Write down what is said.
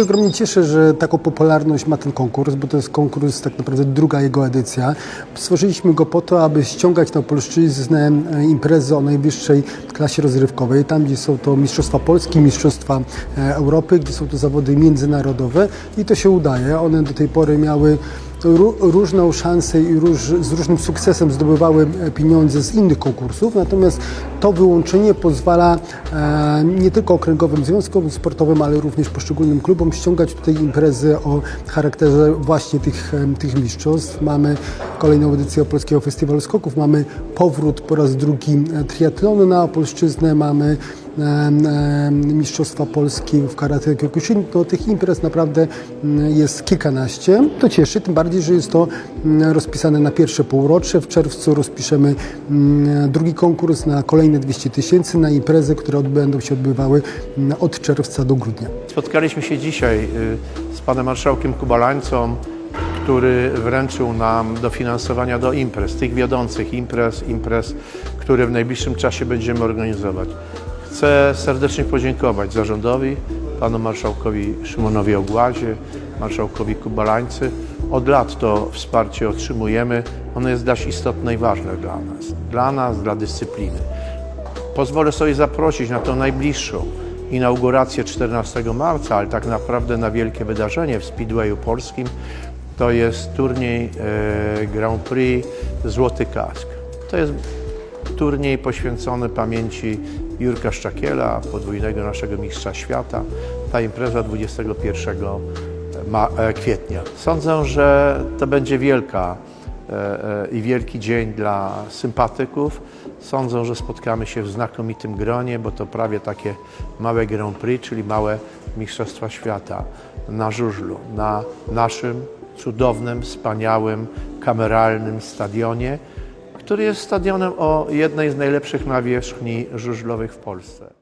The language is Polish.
się ogromnie cieszę, że taką popularność ma ten konkurs, bo to jest konkurs, tak naprawdę druga jego edycja. Stworzyliśmy go po to, aby ściągać na polszczyznę e, imprezy o najwyższej klasie rozrywkowej, tam gdzie są to Mistrzostwa Polski, Mistrzostwa e, Europy, gdzie są to zawody międzynarodowe i to się udaje. One do tej pory miały różną szansę i róż, z różnym sukcesem zdobywały e, pieniądze z innych konkursów, natomiast to wyłączenie pozwala e, nie tylko okręgowym związkom sportowym, ale również poszczególnym klubom ściągać tutaj imprezy o charakterze właśnie tych, em, tych mistrzostw. Mamy kolejną edycję Polskiego Festiwalu Skoków, mamy powrót po raz drugi e, triatlonu na Opolszczyznę, mamy Mistrzostwa Polski w karate kyokushin. No, tych imprez naprawdę mm, jest kilkanaście. To cieszy, tym bardziej, że jest to mm, rozpisane na pierwsze półrocze. W czerwcu rozpiszemy mm, drugi konkurs na kolejne 200 tysięcy na imprezy, które będą się odbywały od czerwca do grudnia. Spotkaliśmy się dzisiaj y, z panem marszałkiem Kubalańcą, który wręczył nam dofinansowania do imprez, tych wiodących imprez, imprez, które w najbliższym czasie będziemy organizować. Chcę serdecznie podziękować zarządowi, panu marszałkowi Szymonowi Ogłazie, marszałkowi Kubalańcy. Od lat to wsparcie otrzymujemy. Ono jest dość istotne i ważne dla nas, dla nas, dla dyscypliny. Pozwolę sobie zaprosić na tą najbliższą inaugurację 14 marca, ale tak naprawdę na wielkie wydarzenie w Speedwayu Polskim. To jest turniej e, Grand Prix Złoty Kask. To jest turniej poświęcony pamięci Jurka Szczakiela, podwójnego naszego mistrza świata. Ta impreza 21 ma, e, kwietnia. Sądzę, że to będzie wielka e, e, i wielki dzień dla sympatyków. Sądzę, że spotkamy się w znakomitym gronie, bo to prawie takie małe Grand Prix, czyli małe Mistrzostwa Świata na żużlu, na naszym cudownym, wspaniałym, kameralnym stadionie, który jest stadionem o jednej z najlepszych nawierzchni żużlowych w Polsce.